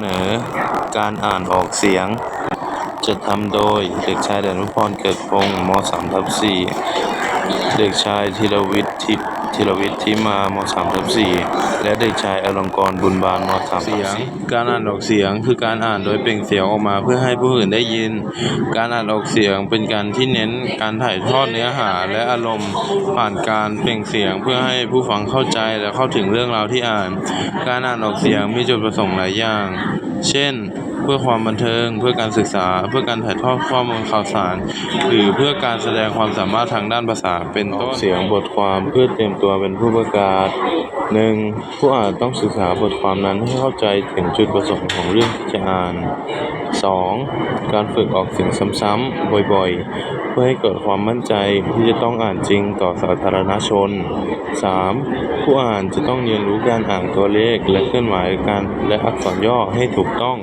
เสนอการอ่านออกเสียง จะทำโดย เด็กชายดนุพรเกิดพงศ์ม .3 ทับ4เด็กชายธีรวิทย์ทิพย์ ธีรวิทย์ทิมาม3ทับ4และเด็กชายอลงกรณ์บุญบานม3ทับ4การอ่านออกเสียงคือการอ่านโดยเปล่งเสียงออกมาเพื่อให้ผู้อื่นได้ยิน การอ่านออกเสียงเป็นการที่เน้นการถ่ายทอดเนื้อหาและอารมณ์ ผ่านการเปล่งเสียงเพื่อให้ผู้ฟังเข้าใจและเข้าถึงเรื่องราวที่อ่าน การอ่านออกเสียงมีจุดประสงค์หลายอย่าง เช่น เพื่อความบันเทิง เพื่อการศึกษา เพื่อการถ่ายทอดข้อมูลข่าวสาร หรือเพื่อการแสดงความสามารถทางด้านภาษา เป็นต้นเสียงบทความเพื่อเตรียมตัวเป็นผู้ประกาศ 1. ผู้อ่านต้องศึกษาบทความนั้นให้เข้าใจถึงจุดประสงค์ของเรื่องที่จะอ่าน 2. การฝึกออกเสียงซ้ำๆบ่อยๆ เพื่อให้เกิดความมั่นใจที่จะต้องอ่านจริงต่อสาธารณชน 3. ผู้อ่านจะต้องเรียนรู้การอ่านตัวเลขและเคลื่อนไหวการและอักษรย่อให้ถูกต้อง